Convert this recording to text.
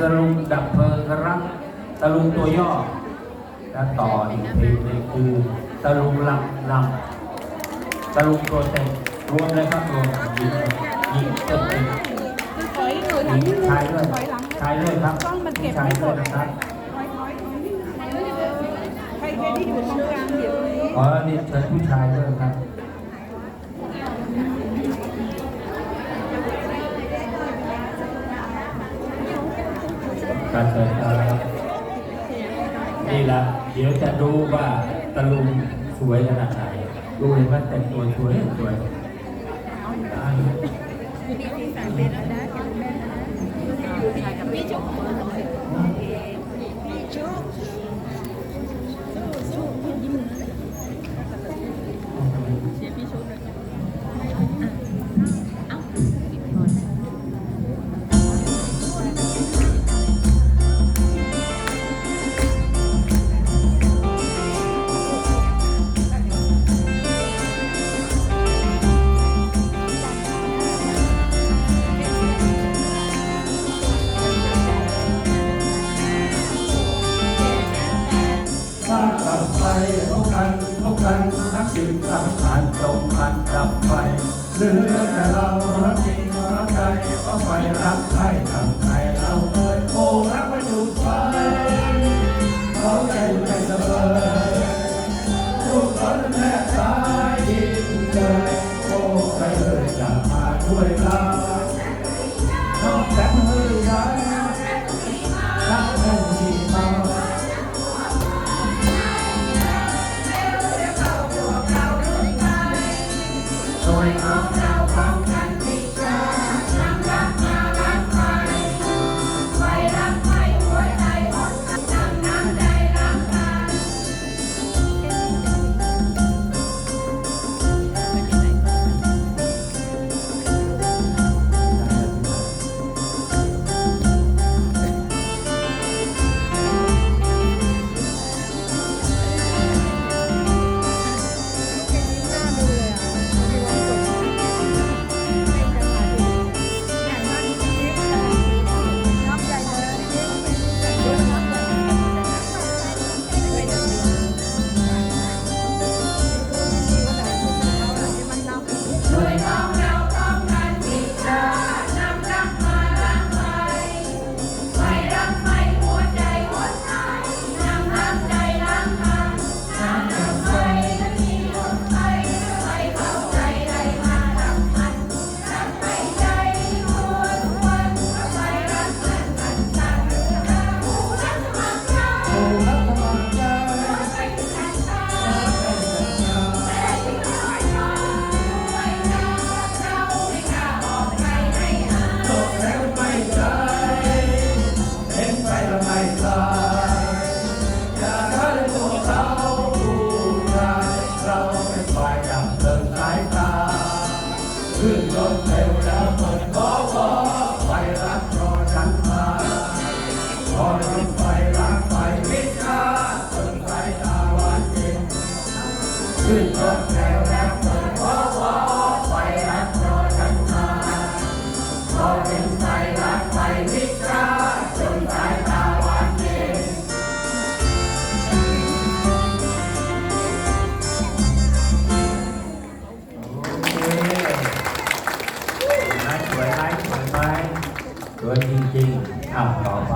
ตะลุงดับเพลิงรักตะลุงตัวย่อและต่ออีกเพลงหนึงคือตะลุงลำลำตะลุงตัวเต็มรวมเลยครับรวมหญิงหญิงเต็มเต็มถอยถอยหหลังญินิงดนึงชายด้วยถอยหลังชายด้วยครับกล้องมันเก็บชายไม่หมด้วยดนะครับถอยถอยถอยนิดนึงใครใครที่อยู่ตรงกลางเดี๋ยวนี้ขอเรียนเชิญผู้ชายด้วยครับ การเชิญครับนี่ละเดี๋ยวจะดูว่าตะลุงสวยขนาดไหนดูเลยว่าแต่งตัวสวยสวยได้ ไฟพบกันพบกันนักสิ่งสำคัญตรงกันดับไฟเหลือแต่เรารักจริงรักใจเพราไฟรักใครทำใครเราเคยโอ้รักไม่ถูกไฟเขาใจใจเสมอทุกคนแทบตายดินเลยโอ้ใครเลยจะมาช่วยเรา ช่ สวยจริงๆอ้าวต่อไป